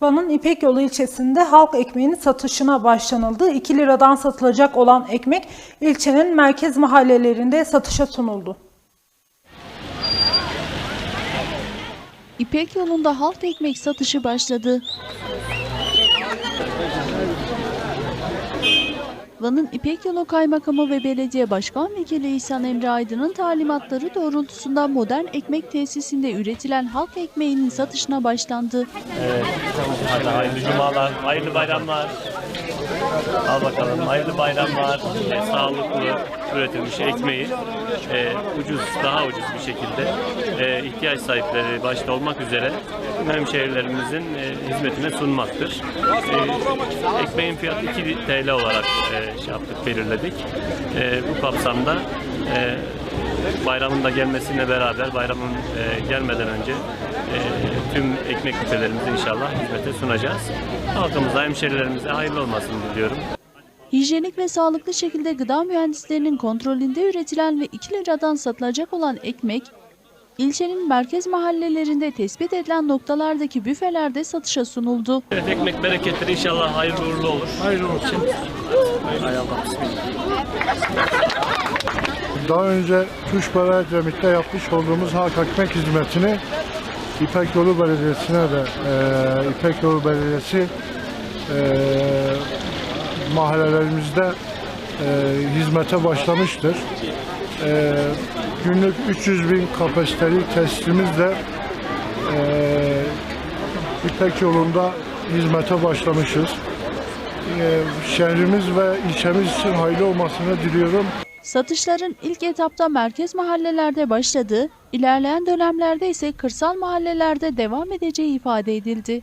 Van'ın İpek Yolu ilçesinde halk ekmeğinin satışına başlanıldı. 2 liradan satılacak olan ekmek ilçenin merkez mahallelerinde satışa sunuldu. İpek yolunda halk ekmek satışı başladı. Van'ın İpek Yolu Kaymakamı ve Belediye Başkan Vekili İhsan Emre Aydın'ın talimatları doğrultusunda modern ekmek tesisinde üretilen halk ekmeğinin satışına başlandı. Evet. Hadi hayırlı cumalar, hayırlı bayramlar. Al bakalım, hayırlı bayramlar. E, sağlıklı üretilmiş ekmeği e, ucuz, daha ucuz bir şekilde e, ihtiyaç sahipleri başta olmak üzere tüm hemşehrilerimizin e, hizmetine sunmaktır. E, ekmeğin fiyatı 2 TL olarak e, şey yaptık, belirledik. E, bu kapsamda e, bayramın da gelmesiyle beraber bayramın e, gelmeden önce e, tüm ekmek büfelerimizi inşallah hizmete sunacağız. Halkımıza, hemşerilerimize hayırlı olmasını diliyorum. Hijyenik ve sağlıklı şekilde gıda mühendislerinin kontrolünde üretilen ve 2 liradan satılacak olan ekmek, ilçenin merkez mahallelerinde tespit edilen noktalardaki büfelerde satışa sunuldu. Evet, ekmek bereketleri inşallah hayırlı uğurlu olur. Hayırlı olsun. Hay Allah, bismillah. Daha önce Tuşbara Cemit'te yapmış olduğumuz halk ekmek hizmetini İpek Yolu Belediyesi'ne de e, İpek Yolu Belediyesi e, mahallelerimizde e, hizmete başlamıştır. E, günlük 300 bin kapasiteli testimizle e, İpek Yolu'nda hizmete başlamışız. E, şehrimiz ve ilçemiz için hayırlı olmasını diliyorum. Satışların ilk etapta merkez mahallelerde başladı, ilerleyen dönemlerde ise kırsal mahallelerde devam edeceği ifade edildi.